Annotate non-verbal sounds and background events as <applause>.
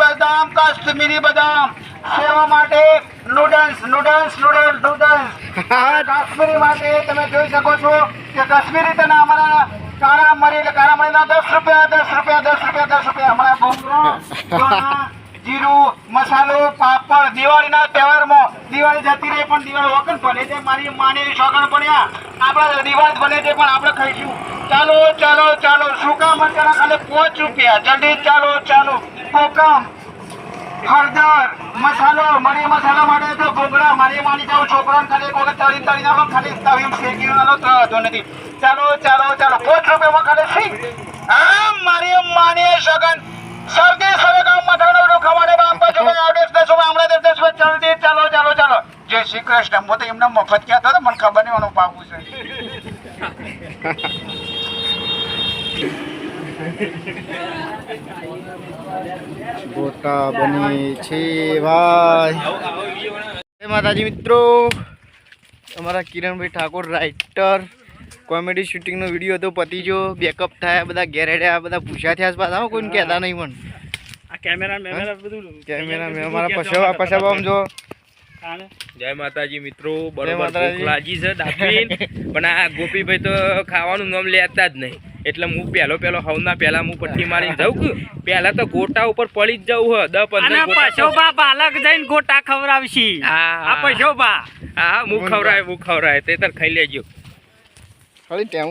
બદામ કાશ્મીરી બદામ સેવા માટે noodles noodles noodles noodles Kashmiri માટે તમે જોઈ શકો છો કે કાશ્મીરી તેના અમારા કાળા મરી કાળા મરીના દસ રૂપિયા દસ રૂપિયા દસ રૂપિયા દસ રૂપિયા ચણા, જીરું મસાલો, પાપડ, દિવાળીના તહેવારમાં દિવાળી જતી રહી પણ દિવાળી વખત ભલે છે મારી માને શોખણ પડ્યા આપણા રિવાજ ભલે છે પણ આપણે ખાઈશું. ચાલો ચાલો ચાલો, સૂકા મરચાના ખાલે પાંચ રૂપિયા. જલ્દી ચાલો ચાલો. કોકમ હળદર, મસાલો, મરી મસાલા માટે તો ભૂંગળા મારી માની જાઉં છોકરાને ખાલી એક વખત તળી તળી ખાલી તવી શેકી નાખો નથી. ચાલો ચાલો ચાલો. પાંચ રૂપિયામાં ખાલી શીખ આમ મારી માની સગન શરદી સવે ગામ માથાનો ડોખા માટે બાપા છો આદેશ દેશો હમણાં દેશ દેશ જલ્દી ચાલો ચાલો ચાલો જય શ્રી કૃષ્ણ. હું તો એમને મફત કહેતો હતો? મને ખબર નહીં મને પાકું છે. ગોટા બની છે ભાઈ. માતાજી મિત્રો. અમારા કિરણભાઈ ઠાકોર રાઇટર કોમેડી શૂટિંગનો વીડિયો હતો પતી જો બેકઅપ થયા બધા ઘેરેડ્યા બધા પૂછ્યા થયા આસપાસ આવો કોઈને કહેતા નહીં પણ. આ કેમેરા મેમેરા બધું કેમેરા મેં અમારા પછાવા પછાવા આમ જો જય માતાજી મિત્રો બરોબર ભૂખ લાગી છે દાબીન. <laughs> પણ આ ગોપીભાઈ તો ખાવાનું નામ લેતા જ નહીં. એટલે હું પહેલો પેલો હવના પેલા હું પટ્ટી મારી જાઉં કે પહેલા તો ગોટા ઉપર પડી જ જવું પંદર અને ગોટા પશોબા બાલક જઈને ગોટા ખવડાવશી. હા, આ હા. પશોબા હા હા હું ખવડાય હું ખવડાય તે તર ખાઈ લેજો. ખાલી ટેમ